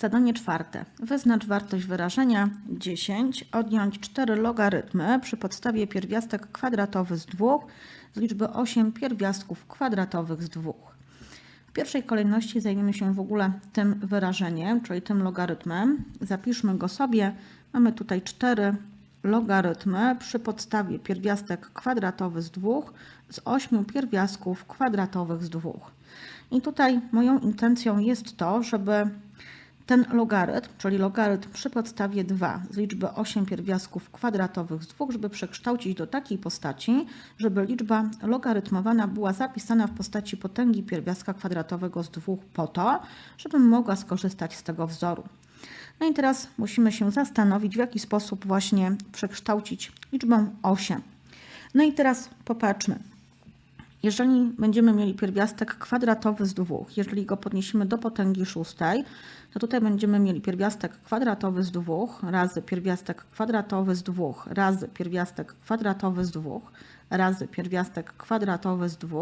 Zadanie czwarte. Wyznacz wartość wyrażenia 10, odjąć 4 logarytmy przy podstawie pierwiastek kwadratowy z 2 z liczby 8 pierwiastków kwadratowych z 2. W pierwszej kolejności zajmiemy się w ogóle tym wyrażeniem, czyli tym logarytmem. Zapiszmy go sobie. Mamy tutaj 4 logarytmy przy podstawie pierwiastek kwadratowy z 2 z 8 pierwiastków kwadratowych z 2. I tutaj moją intencją jest to, żeby ten logarytm, czyli logarytm przy podstawie 2 z liczby 8 pierwiastków kwadratowych z 2, żeby przekształcić do takiej postaci, żeby liczba logarytmowana była zapisana w postaci potęgi pierwiastka kwadratowego z 2 po to, żebym mogła skorzystać z tego wzoru. No i teraz musimy się zastanowić, w jaki sposób właśnie przekształcić liczbę 8. No i teraz popatrzmy. Jeżeli będziemy mieli pierwiastek kwadratowy z 2, jeżeli go podniesiemy do potęgi szóstej, to tutaj będziemy mieli pierwiastek kwadratowy z 2 razy pierwiastek kwadratowy z 2 razy pierwiastek kwadratowy z 2 razy pierwiastek kwadratowy z 2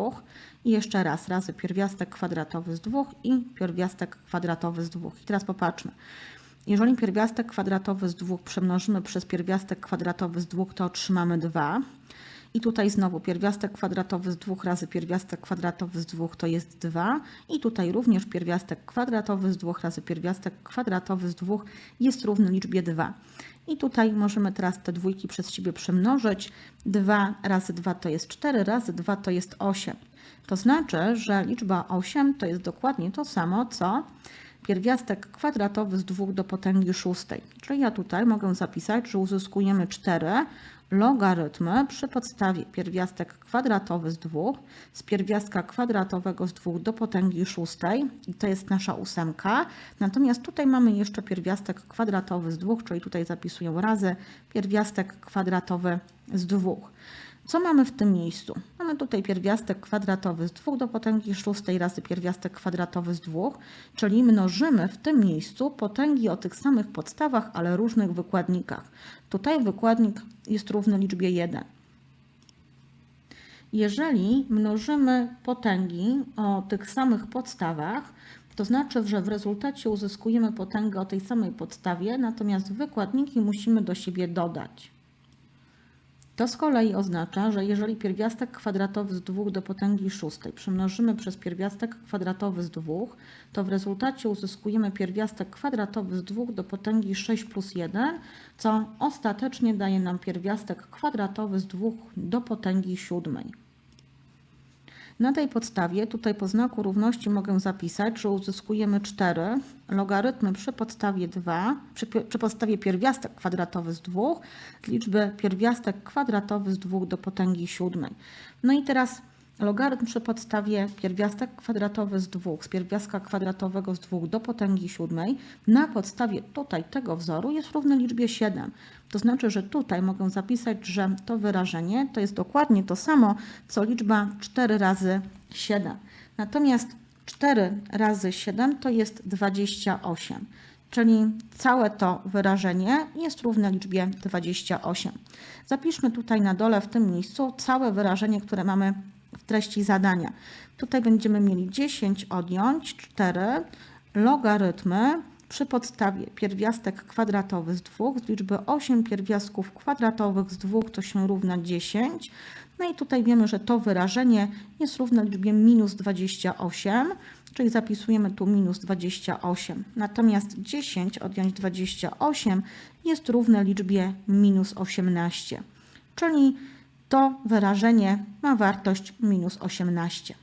i jeszcze raz razy pierwiastek kwadratowy z 2 i pierwiastek kwadratowy z 2. I teraz popatrzmy. Jeżeli pierwiastek kwadratowy z 2 przemnożymy przez pierwiastek kwadratowy z 2, to otrzymamy 2. I tutaj znowu pierwiastek kwadratowy z 2 razy pierwiastek kwadratowy z 2 to jest 2. I tutaj również pierwiastek kwadratowy z 2 razy pierwiastek kwadratowy z 2 jest równy liczbie 2. I tutaj możemy teraz te dwójki przez siebie przemnożyć. 2 razy 2 to jest 4, razy 2 to jest 8. To znaczy, że liczba 8 to jest dokładnie to samo, co pierwiastek kwadratowy z 2 do potęgi szóstej. Czyli ja tutaj mogę zapisać, że uzyskujemy 4 logarytmy przy podstawie pierwiastek kwadratowy z 2 z pierwiastka kwadratowego z 2 do potęgi szóstej i to jest nasza ósemka. Natomiast tutaj mamy jeszcze pierwiastek kwadratowy z 2, czyli tutaj zapisuję razy pierwiastek kwadratowy z 2. Co mamy w tym miejscu? Mamy tutaj pierwiastek kwadratowy z 2 do potęgi szóstej razy pierwiastek kwadratowy z 2, czyli mnożymy w tym miejscu potęgi o tych samych podstawach, ale różnych wykładnikach. Tutaj wykładnik jest równy liczbie 1. Jeżeli mnożymy potęgi o tych samych podstawach, to znaczy, że w rezultacie uzyskujemy potęgę o tej samej podstawie, natomiast wykładniki musimy do siebie dodać. To z kolei oznacza, że jeżeli pierwiastek kwadratowy z 2 do potęgi szóstej przemnożymy przez pierwiastek kwadratowy z 2, to w rezultacie uzyskujemy pierwiastek kwadratowy z 2 do potęgi 6 plus 1, co ostatecznie daje nam pierwiastek kwadratowy z 2 do potęgi siódmej. Na tej podstawie, tutaj po znaku równości mogę zapisać, że uzyskujemy 4 logarytmy przy podstawie 2, przy, przy podstawie pierwiastek kwadratowy z 2, z liczby pierwiastek kwadratowy z 2 do potęgi siódmej. No i teraz logarytm przy podstawie pierwiastek kwadratowy z 2, z pierwiastka kwadratowego z 2 do potęgi siódmej, na podstawie tutaj tego wzoru jest równy liczbie 7. To znaczy, że tutaj mogę zapisać, że to wyrażenie to jest dokładnie to samo, co liczba 4 razy 7. Natomiast 4 razy 7 to jest 28, czyli całe to wyrażenie jest równe liczbie 28. Zapiszmy tutaj na dole w tym miejscu całe wyrażenie, które mamy treści zadania. Tutaj będziemy mieli 10 odjąć 4 logarytmy przy podstawie pierwiastek kwadratowy z 2 z liczby 8 pierwiastków kwadratowych z 2 to się równa 10. No i tutaj wiemy, że to wyrażenie jest równe liczbie minus 28, czyli zapisujemy tu minus 28. Natomiast 10 odjąć 28 jest równe liczbie minus 18, czyli to wyrażenie ma wartość minus 18.